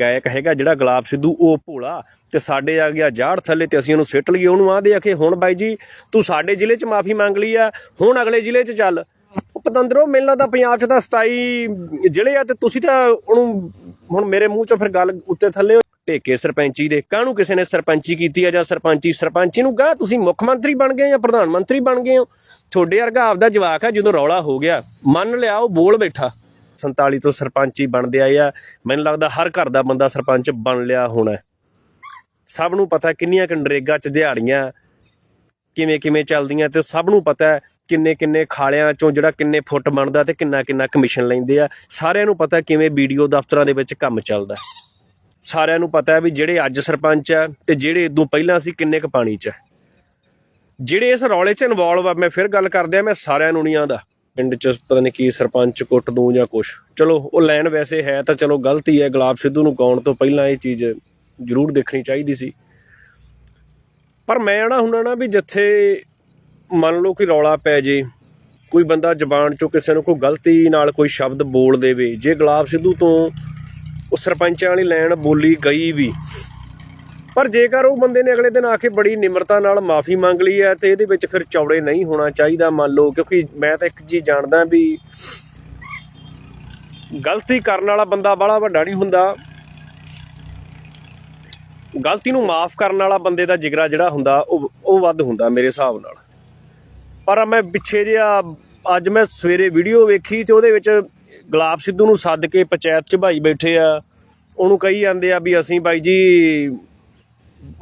ਗਾਇਕ ਹੈਗਾ ਜਿਹੜਾ ਗੁਲਾਬ ਸਿੱਧੂ, ਉਹ ਭੋਲਾ ਤੇ ਸਾਡੇ ਆ ਗਿਆ ਜਾੜ ਥੱਲੇ ਤੇ ਅਸੀਂ ਉਹਨੂੰ ਸਿੱਟ ਲਈਏ, ਉਹਨੂੰ ਆਂਦੇ ਆ ਕਿ ਹੁਣ ਬਾਈ ਜੀ, ਤੂੰ ਸਾਡੇ ਜ਼ਿਲ੍ਹੇ 'ਚ ਮਾਫੀ ਮੰਗ ਲਈ ਆ, ਹੁਣ ਅਗਲੇ ਜ਼ਿਲ੍ਹੇ 'ਚ ਚੱਲ। ਉਹ ਪਤੰਦਰੋ ਮੈਨੂੰ ਪੰਜਾਬ 'ਚ ਤਾਂ 27 ਜ਼ਿਲ੍ਹੇ ਆ ਤੇ ਤੁਸੀਂ ਤਾਂ ਉਹਨੂੰ ਹੁਣ ਮੇਰੇ ਮੂੰਹ 'ਚੋਂ ਫਿਰ ਗੱਲ ਉੱਤੇ ਥੱਲੇ ਢੇਕੇ ਸਰਪੰਚੀ ਦੇ, ਕਾਹਨੂੰ ਕਿਸੇ ਨੇ ਸਰਪੰਚੀ ਕੀਤੀ ਆ ਜਾਂ ਸਰਪੰਚੀ ਸਰਪੰਚੀ ਨੂੰ ਗਾਹ ਤੁਸੀਂ ਮੁੱਖ ਮੰਤਰੀ ਬਣ ਗਏ ਜਾਂ ਪ੍ਰਧਾਨ ਮੰਤਰੀ ਬਣ ਗਏ ਹੋ? ਤੁਹਾਡੇ ਵਰਗਾ ਆਪਦਾ ਜਵਾਕ ਆ ਜਦੋਂ ਰੌਲਾ ਹੋ ਗਿਆ, ਮੰਨ ਲਿਆ ਉਹ ਬੋਲ ਬੈਠਾ। 47 ਤੋਂ ਸਰਪੰਚ ਹੀ ਬਣਦੇ ਆਏ ਆ। ਮੈਨੂੰ ਲੱਗਦਾ ਹਰ ਘਰ ਦਾ ਬੰਦਾ ਸਰਪੰਚ ਬਣ ਲਿਆ ਹੋਣਾ ਸਭ ਨੂੰ ਪਤਾ ਕਿੰਨੀਆਂ ਕੁ ਨਰੇਗਾ ਚ ਦਿਹਾੜੀਆਂ ਕਿਵੇਂ ਕਿਵੇਂ ਚੱਲਦੀਆਂ ਤੇ ਸਭ ਨੂੰ ਪਤਾ ਹੈ ਕਿੰਨੇ ਕਿੰਨੇ ਖਾਲਿਆਂ ਚੋਂ ਜਿਹੜਾ ਕਿੰਨੇ ਫੁੱਟ ਬਣਦਾ ਤੇ ਕਿੰਨਾ ਕਿੰਨਾ ਕਮਿਸ਼ਨ ਲੈਂਦੇ ਆ। ਸਾਰਿਆਂ ਨੂੰ ਪਤਾ ਕਿਵੇਂ ਵੀਡੀਓ ਦਫ਼ਤਰਾਂ ਦੇ ਵਿੱਚ ਕੰਮ ਚੱਲਦਾ ਸਾਰਿਆਂ ਨੂੰ ਪਤਾ ਹੈ ਵੀ ਜਿਹੜੇ ਅੱਜ ਸਰਪੰਚ ਆ ਤੇ ਜਿਹੜੇ ਇਦੋਂ ਪਹਿਲਾਂ ਸੀ ਕਿੰਨੇ ਕੁ ਪਾਣੀ 'ਚ ਆ। ਜਿਹੜੇ ਇਸ ਰੌਲੇ 'ਚ ਇਨਵੋਲਵ ਆ, ਮੈਂ ਫਿਰ ਗੱਲ ਕਰਦੇ ਆ, ਮੈਂ ਸਾਰਿਆਂ ਨੂੰ ਨਹੀਂ ਆਂਦਾ ਪਿੰਡ 'ਚ ਪਤਾ ਨਹੀਂ ਕੀ ਸਰਪੰਚ ਕੁੱਟ ਦੂੰ ਜਾਂ ਕੁਛ। ਚਲੋ, ਉਹ ਲਾਈਨ ਵੈਸੇ ਹੈ ਤਾਂ ਚਲੋ ਗਲਤੀ ਹੈ ਗੁਲਾਬ ਸਿੱਧੂ ਨੂੰ ਗਾਉਣ ਤੋਂ ਪਹਿਲਾਂ ਇਹ ਚੀਜ਼ ਜ਼ਰੂਰ ਦੇਖਣੀ ਚਾਹੀਦੀ ਸੀ। ਪਰ ਮੈਂ ਆਣਾ ਹੁੰਦਾ ਨਾ ਵੀ ਜਿੱਥੇ ਮੰਨ ਲਓ ਕਿ ਰੌਲਾ ਪੈ ਜੇ, ਕੋਈ ਬੰਦਾ ਜ਼ਬਾਨ ਚੋਂ ਕਿਸੇ ਨੂੰ ਕੋਈ ਗਲਤੀ ਨਾਲ ਕੋਈ ਸ਼ਬਦ ਬੋਲ ਦੇਵੇ, ਜੇ ਗੁਲਾਬ ਸਿੱਧੂ ਤੋਂ ਉਹ ਸਰਪੰਚਾਂ ਵਾਲੀ ਲਾਈਨ ਬੋਲੀ ਗਈ ਵੀ ਪਰ ਜੇਕਰ ਉਹ ਬੰਦੇ ਨੇ ਅਗਲੇ ਦਿਨ ਆ ਕੇ ਬੜੀ ਨਿਮਰਤਾ ਨਾਲ ਮਾਫੀ ਮੰਗ ਲਈ ਹੈ, ਤੇ ਇਹਦੇ ਵਿੱਚ ਫਿਰ ਚੌੜੇ ਨਹੀਂ ਹੋਣਾ ਚਾਹੀਦਾ, ਮੰਨ ਲਓ, ਕਿਉਂਕਿ ਮੈਂ ਤਾਂ ਇੱਕ ਚੀਜ਼ ਜਾਣਦਾ ਵੀ ਗਲਤੀ ਕਰਨ ਵਾਲਾ ਬੰਦਾ ਬੜਾ ਵੱਡਾ ਨਹੀਂ ਹੁੰਦਾ। ਗਲਤੀ ਨੂੰ ਮਾਫ ਕਰਨ ਵਾਲਾ ਬੰਦੇ ਦਾ ਜਿਗਰਾ ਜਿਹੜਾ ਹੁੰਦਾ, ਉਹ ਉਹ ਵੱਧ ਹੁੰਦਾ ਮੇਰੇ ਹਿਸਾਬ ਨਾਲ। ਪਰ ਮੈਂ ਪਿੱਛੇ ਜਿਹਾ, ਅੱਜ ਮੈਂ ਸਵੇਰੇ ਵੀਡੀਓ ਵੇਖੀ ਤੇ ਉਹਦੇ ਵਿੱਚ ਗੁਲਾਬ ਸਿੱਧੂ ਨੂੰ ਸੱਦ ਕੇ ਪੰਚਾਇਤ ਚ ਭਾਈ ਬੈਠੇ ਆ। ਉਹਨੂੰ ਕਹੀ ਜਾਂਦੇ ਆ ਵੀ ਅਸੀਂ ਬਾਈ ਜੀ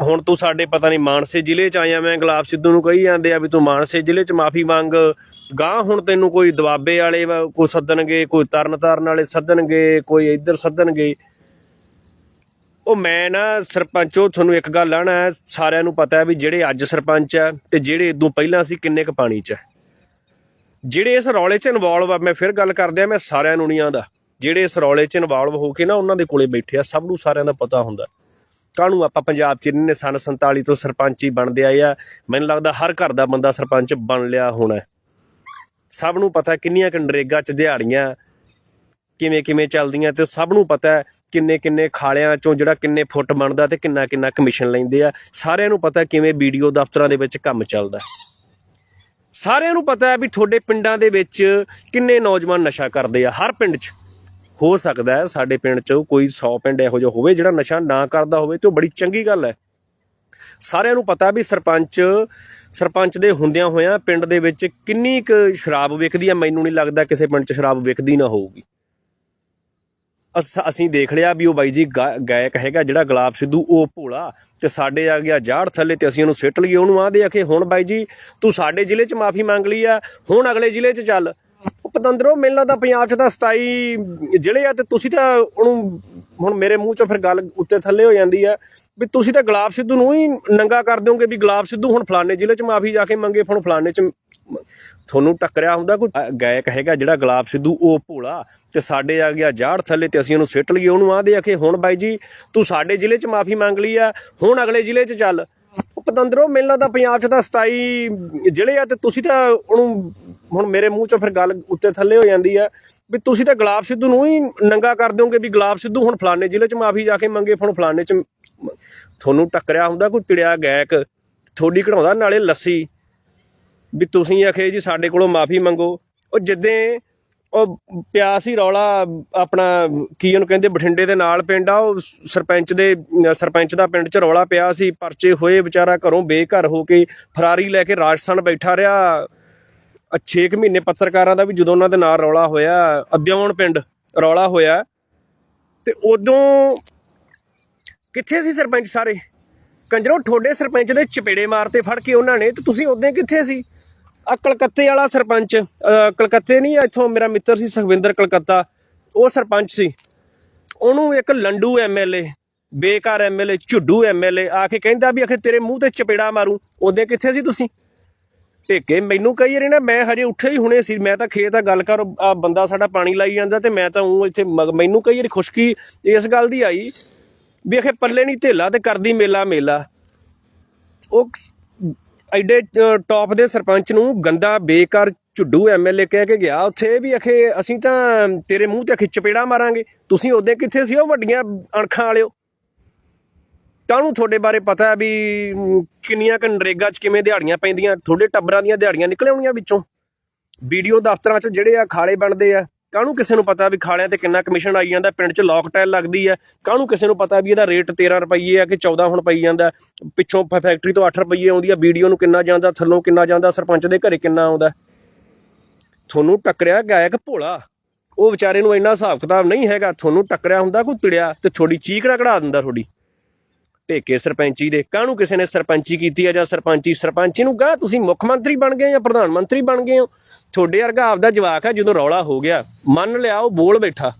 ਹੁਣ ਤੂੰ ਸਾਡੇ, ਪਤਾ ਨਹੀਂ, ਮਾਨਸੇ ਜ਼ਿਲ੍ਹੇ ਚ ਆਇਆ ਮੈਂ, ਗੁਲਾਬ ਸਿੱਧੂ ਨੂੰ ਕਹੀ ਜਾਂਦੇ ਆ ਵੀ ਤੂੰ ਮਾਨਸੇ ਜ਼ਿਲ੍ਹੇ ਚ ਮਾਫੀ ਮੰਗ। ਗਾਂ ਹੁਣ ਤੈਨੂੰ ਕੋਈ ਦਵਾਬੇ ਵਾਲੇ ਵਾ- ਸੱਦਣਗੇ, ਕੋਈ ਤਰਨ ਤਾਰਨ ਵਾਲੇ ਸੱਦਣਗੇ, ਕੋਈ ਇੱਧਰ ਸੱਦਣਗੇ। ਉਹ ਮੈਂ ਨਾ ਸਰਪੰਚੋ ਤੁਹਾਨੂੰ ਇੱਕ ਗੱਲ ਆਣਾ, ਸਾਰਿਆਂ ਨੂੰ ਪਤਾ ਹੈ ਵੀ ਜਿਹੜੇ ਅੱਜ ਸਰਪੰਚ ਆ ਤੇ ਜਿਹੜੇ ਇਦੋਂ ਪਹਿਲਾਂ ਸੀ, ਕਿੰਨੇ ਕੁ ਪਾਣੀ 'ਚ ਆ। ਜਿਹੜੇ ਇਸ ਰੌਲੇ 'ਚ ਇਨਵੋਲਵ ਆ, ਮੈਂ ਫਿਰ ਗੱਲ ਕਰਦੇ ਆ, ਮੈਂ ਸਾਰਿਆਂ ਨੂੰ ਨਹੀਂ ਆਂਦਾ। ਜਿਹੜੇ ਇਸ ਰੌਲੇ 'ਚ ਇਨਵੋਲਵ ਹੋ ਕੇ ਨਾ, ਉਹਨਾਂ ਦੇ ਕੋਲੇ ਬੈਠੇ ਆ, ਸਭ ਨੂੰ ਸਾਰਿਆਂ ਦਾ ਪਤਾ ਹੁੰਦਾ। ਕਾਹਨੂੰ ਆਪਾਂ ਪੰਜਾਬ 'ਚ ਨੇ ਸਨ 47 ਤੋਂ ਸਰਪੰਚ ਹੀ ਬਣਦੇ ਆਏ ਆ? ਮੈਨੂੰ ਲੱਗਦਾ ਹਰ ਘਰ ਦਾ ਬੰਦਾ ਸਰਪੰਚ ਬਣ ਲਿਆ ਹੋਣਾ ਸਭ ਨੂੰ ਪਤਾ ਕਿੰਨੀਆਂ ਕੁ ਨਰੇਗਾ 'ਚ ਦਿਹਾੜੀਆਂ ਕਿਵੇਂ ਕਿਵੇਂ ਚੱਲਦੀਆਂ ਤੇ ਸਭ ਨੂੰ ਪਤਾ ਕਿੰਨੇ ਕਿੰਨੇ ਖਾਲਿਆਂ ਚੋਂ ਜਿਹੜਾ ਕਿੰਨੇ ਫੁੱਟ ਬਣਦਾ ਤੇ ਕਿੰਨਾ ਕਿੰਨਾ ਕਮਿਸ਼ਨ ਲੈਂਦੇ ਆ। ਸਾਰਿਆਂ ਨੂੰ ਪਤਾ ਕਿਵੇਂ ਵੀਡੀਓ ਦਫ਼ਤਰਾਂ ਦੇ ਵਿੱਚ ਕੰਮ ਚੱਲਦਾ ਸਾਰਿਆਂ ਨੂੰ ਪਤਾ ਹੈ ਵੀ ਤੁਹਾਡੇ ਪਿੰਡਾਂ ਦੇ ਵਿੱਚ ਕਿੰਨੇ ਨੌਜਵਾਨ ਨਸ਼ਾ ਕਰਦੇ ਆ, ਹਰ ਪਿੰਡ 'ਚ। ਹੋ ਸਕਦਾ ਹੈ ਸਾਡੇ ਪਿੰਡ 'ਚ ਕੋਈ 100 ਪਿੰਡ ਇਹੋ ਜਿਹਾ ਹੋਵੇ ਜਿਹੜਾ ਨਸ਼ਾ ਨਾ ਕਰਦਾ ਹੋਵੇ ਤੇ ਉਹ ਬੜੀ ਚੰਗੀ ਗੱਲ ਹੈ। ਸਾਰਿਆਂ ਨੂੰ ਪਤਾ ਵੀ ਸਰਪੰਚ ਸਰਪੰਚ ਦੇ ਹੁੰਦਿਆਂ ਹੋਇਆਂ ਪਿੰਡ ਦੇ ਵਿੱਚ ਕਿੰਨੀ ਕੁ ਸ਼ਰਾਬ ਵਿਕਦੀ ਆ ਮੈਨੂੰ ਨਹੀਂ ਲੱਗਦਾ ਕਿਸੇ ਪਿੰਡ 'ਚ ਸ਼ਰਾਬ ਵਿਕਦੀ ਨਾ ਹੋਊਗੀ। ਅਸ- ਅਸੀਂ ਦੇਖ ਲਿਆ ਵੀ ਉਹ ਬਾਈ ਜੀ ਗਾ- ਗਾਇਕ ਹੈਗਾ ਜਿਹੜਾ ਗੁਲਾਬ ਸਿੱਧੂ, ਉਹ ਭੋਲਾ ਤੇ ਸਾਡੇ ਆ ਗਿਆ ਜਾੜ ਥੱਲੇ ਤੇ ਅਸੀਂ ਉਹਨੂੰ ਸਿੱਟ ਲਈਏ, ਉਹਨੂੰ ਆਂਦੇ ਆ ਕਿ ਹੁਣ ਬਾਈ ਜੀ ਤੂੰ ਸਾਡੇ ਜ਼ਿਲ੍ਹੇ 'ਚ ਮਾਫੀ ਮੰਗ ਲਈ ਆ, ਹੁਣ ਅਗਲੇ ਜ਼ਿਲ੍ਹੇ 'ਚ ਚੱਲ। ਪਤੰਦਰੋ, ਮੈਨੂੰ ਲੱਗਦਾ ਪੰਜਾਬ 'ਚ ਤਾਂ 27 ਜ਼ਿਲ੍ਹੇ ਆ ਤੇ ਤੁਸੀਂ ਤਾਂ ਉਹਨੂੰ ਹੁਣ ਮੇਰੇ ਮੂੰਹ 'ਚੋਂ ਫਿਰ ਗੱਲ ਉੱਤੇ ਥੱਲੇ ਹੋ ਜਾਂਦੀ ਆ, ਵੀ ਤੁਸੀਂ ਤਾਂ ਗੁਲਾਬ ਸਿੱਧੂ ਨੂੰ ਹੀ ਨੰਗਾ ਕਰ ਦਿਓਗੇ ਵੀ ਗੁਲਾਬ ਸਿੱਧੂ ਹੁਣ ਫਲਾਣੇ ਜ਼ਿਲ੍ਹੇ 'ਚ ਮਾਫੀ ਜਾ ਕੇ ਮੰਗੇ ਹੁਣ ਫਲਾਣੇ 'ਚ ਤੁਹਾਨੂੰ ਟੱਕਰਿਆ ਹੁੰਦਾ ਕੋਈ? ਗਾਇਕ ਹੈਗਾ ਜਿਹੜਾ ਗੁਲਾਬ ਸਿੱਧੂ, ਉਹ ਭੋਲਾ ਤੇ ਸਾਡੇ ਆ ਗਿਆ ਜਾੜ ਥੱਲੇ ਤੇ ਅਸੀਂ ਉਹਨੂੰ ਸਿੱਟ ਲਈਏ, ਉਹਨੂੰ ਆਂਦੇ ਆ ਕਿ ਹੁਣ ਬਾਈ ਜੀ, ਤੂੰ ਸਾਡੇ ਜ਼ਿਲ੍ਹੇ 'ਚ ਮਾਫੀ ਮੰਗ ਲਈ ਆ, ਹੁਣ ਅਗਲੇ ਜ਼ਿਲ੍ਹੇ 'ਚ ਚੱਲ। ਉਹ ਪਤੰਦਰੋ, ਮੈਨੂੰ ਲੱਗਦਾ ਪੰਜਾਬ 'ਚ ਤਾਂ 27 ਜ਼ਿਲ੍ਹੇ ਆ ਤੇ ਤੁਸੀਂ ਤਾਂ ਉਹਨੂੰ ਹੁਣ ਮੇਰੇ ਮੂੰਹ 'ਚੋਂ ਫਿਰ ਗੱਲ ਉੱਤੇ ਥੱਲੇ ਹੋ ਜਾਂਦੀ ਆ ਵੀ ਤੁਸੀਂ ਤਾਂ ਗੁਲਾਬ ਸਿੱਧੂ ਨੂੰ ਹੀ ਨੰਗਾ ਕਰ ਦਿਓਗੇ ਵੀ ਗੁਲਾਬ ਸਿੱਧੂ ਹੁਣ ਫਲਾਣੇ ਜ਼ਿਲ੍ਹੇ 'ਚ ਮਾਫੀ ਜਾ ਕੇ ਮੰਗੇ ਹੁਣ ਫਲਾਣੇ 'ਚ ਤੁਹਾਨੂੰ ਟੱਕਰਿਆ ਹੁੰਦਾ, ਕੋਈ ਤਿੜਿਆ ਗਾਇਕ ਥੋੜੀ ਕਢਾਉਂਦਾ ਨਾਲੇ ਲੱਸੀ। ਵੀ ਤੁਸੀਂ ਆਖੇ ਜੀ ਸਾਡੇ ਕੋਲੋਂ ਮਾਫੀ ਮੰਗੋ। ਉਹ ਜਿੱਦੇ ਉਹ ਪਿਆ ਸੀ ਰੌਲਾ ਆਪਣਾ ਕੀ ਉਹਨੂੰ ਕਹਿੰਦੇ ਬਠਿੰਡੇ ਦੇ ਨਾਲ ਪਿੰਡ ਆ, ਉਹ ਸਰਪੰਚ ਦੇ, ਸਰਪੰਚ ਦਾ ਪਿੰਡ 'ਚ ਰੌਲਾ ਪਿਆ ਸੀ, ਪਰਚੇ ਹੋਏ ਵਿਚਾਰਾ ਘਰੋਂ ਬੇਘਰ ਹੋ ਕੇ ਫਰਾਰੀ ਲੈ ਕੇ ਰਾਜਸਥਾਨ ਬੈਠਾ ਰਿਹਾ। 6 ਮਹੀਨੇ ਪੱਤਰਕਾਰਾਂ ਦਾ ਵੀ ਜਦੋਂ ਉਹਨਾਂ ਦੇ ਨਾਲ ਰੌਲਾ ਹੋਇਆ ਅਦਿਆਉਣ ਪਿੰਡ ਰੌਲਾ ਹੋਇਆ। ਤੇ ਉਦੋਂ ਕਿੱਥੇ ਸੀ ਸਰਪੰਚ ਸਾਰੇ? ਕੰਜਰੋ ਠੋਡੇ ਸਰਪੰਚ ਦੇ ਚਪੇੜੇ ਮਾਰਤੇ ਫੜ ਕੇ ਉਹਨਾਂ ਨੇ, ਤੇ ਤੁਸੀਂ ਉਦੋਂ ਕਿੱਥੇ ਸੀ? ਆ ਕਲਕੱਤੇ ਵਾਲਾ ਸਰਪੰਚ ਕਲਕੱਤੇ ਨਹੀਂ ਇੱਥੋਂ ਮੇਰਾ ਮਿੱਤਰ ਸੀ ਸੁਖਵਿੰਦਰ ਕਲਕੱਤਾ, ਉਹ ਸਰਪੰਚ ਸੀ। ਉਹਨੂੰ ਇੱਕ ਲੰਡੂ ਐਮਐਲਏ ਬੇਕਾਰ ਐਮਐਲਏ ਝੁੱਡੂ ਐਮਐਲਏ ਆ ਕੇ ਕਹਿੰਦਾ ਵੀ ਅਖੇ ਤੇਰੇ ਮੂੰਹ ਤੇ ਚਪੇੜਾ ਮਾਰੂ, ਉਦੋਂ ਕਿੱਥੇ ਸੀ ਤੁਸੀਂ? ਢੇਕੇ ਮੈਨੂੰ ਕਈ ਵਾਰੀ ਨਾ ਮੈਂ ਹਜੇ ਉੱਠੇ ਹੀ ਹੁਣੇ ਸੀ। ਮੈਂ ਤਾਂ ਖੇਤ ਆ, ਗੱਲ ਕਰ, ਆ ਬੰਦਾ ਸਾਡਾ ਪਾਣੀ ਲਾਈ ਜਾਂਦਾ ਤੇ ਮੈਂ ਤਾਂ ਉਹ ਇੱਥੇ ਮਗ- ਮੈਨੂੰ ਕਈ ਵਾਰੀ ਖੁਸ਼ਕੀ ਇਸ ਗੱਲ ਦੀ ਆਈ ਵੀ ਅਖੇ ਪੱਲੇ ਨਹੀਂ ਢੇਲਾ ਤੇ ਕਰਦੀ ਮੇਲਾ ਮੇਲਾ। ਉਹ ਐਡੇ ਟੌਪ ਦੇ ਸਰਪੰਚ ਨੂੰ ਗੰਦਾ, ਬੇਕਾਰ ਝੁੱਡੂ ਐਮਐਲਏ ਕਹਿ ਕੇ ਗਿਆ। ਉੱਥੇ ਵੀ ਅਖੇ ਅਸੀਂ ਤਾਂ ਤੇਰੇ ਮੂੰਹ ਤੇ ਅਖੇ ਚਪੇੜਾ ਮਾਰਾਂਗੇ। ਤੁਸੀਂ ਉਹਦੇ ਕਿੱਥੇ ਸੀ? ਉਹ ਵੱਡੀਆਂ ਅਣਖਾਂ ਵਾਲਿਓ। ਕਾਹਨੂੰ ਤੁਹਾਡੇ ਬਾਰੇ ਪਤਾ ਹੈ ਵੀ ਕਿੰਨੀਆਂ ਕੁ ਨਰੇਗਾ 'ਚ ਕਿਵੇਂ ਦਿਹਾੜੀਆਂ ਪੈਂਦੀਆਂ, ਤੁਹਾਡੇ ਟੱਬਰਾਂ ਦੀਆਂ ਦਿਹਾੜੀਆਂ ਨਿਕਲ ਆਉਣੀਆਂ ਵਿੱਚੋਂ? ਵੀਡੀਓ ਦਫ਼ਤਰਾਂ 'ਚ ਜਿਹੜੇ ਆ ਖਾਲੇ ਬਣਦੇ ਆ, ਕਾਹਨੂੰ ਕਿਸੇ ਨੂੰ ਪਤਾ ਵੀ ਖਾਲਿਆਂ ਤੇ ਕਿੰਨਾ ਕਮਿਸ਼ਨ ਆਈ ਜਾਂਦਾ, ਪਿੰਡ 'ਚ ਲੋਕ ਟੈਲ ਲੱਗਦੀ ਆ? ਕਾਹਨੂੰ ਕਿਸੇ ਨੂੰ ਪਤਾ ਵੀ ਇਹਦਾ ਰੇਟ 13 ਰੁਪਏ ਆ ਕਿ 14 ਹੁਣ ਪਈ ਜਾਂਦਾ? ਪਿੱਛੋਂ ਫ- ਫੈਕਟਰੀ ਤੋਂ 8 ਰੁਪਏ ਆਉਂਦੀ ਆ, ਵੀਡੀਓ ਨੂੰ ਕਿੰਨਾ ਜਾਂਦਾ, ਥੱਲੋਂ ਕਿੰਨਾ ਜਾਂਦਾ, ਸਰਪੰਚ ਦੇ ਘਰੇ ਕਿੰਨਾ ਆਉਂਦਾ? ਤੁਹਾਨੂੰ ਟੱਕਰਿਆ ਗਾਇਕ ਭੋਲਾ? ਉਹ ਵਿਚਾਰੇ ਨੂੰ ਇੰਨਾ ਹਿਸਾਬ ਕਿਤਾਬ ਨਹੀਂ ਹੈਗਾ, ਤੁਹਾਨੂੰ ਟੱਕਰਿਆ ਹੁੰਦਾ ਕੋਈ ਤਿੜਿਆ ਤੇ ਥੋੜੀ ਚੀਕੜਾ ਕਢਾ ਦਿੰਦਾ ਥੋੜੀ ਢੇਕੇ ਸਰਪੰਚੀ ਦੇ ਕਾਹਨੂੰ ਕਿਸੇ ਨੇ ਸਰਪੰਚੀ ਕੀਤੀ ਆ ਜਾਂ ਸਰਪੰਚੀ ਸਰਪੰਚੀ ਨੂੰ ਕਹਾ ਤੁਸੀਂ ਮੁੱਖ ਮੰਤਰੀ ਬਣ ਗਏ ਜਾਂ ਪ੍ਰਧਾਨ ਮੰਤਰੀ ਬਣ ਗਏ ਹੋ? ਤੁਹਾਡੇ ਵਰਗਾ ਆਪਦਾ ਜਵਾਕ ਹੈ ਜਦੋਂ ਰੌਲਾ ਹੋ ਗਿਆ, ਮੰਨ ਲਿਆ ਉਹ ਬੋਲ ਬੈਠਾ।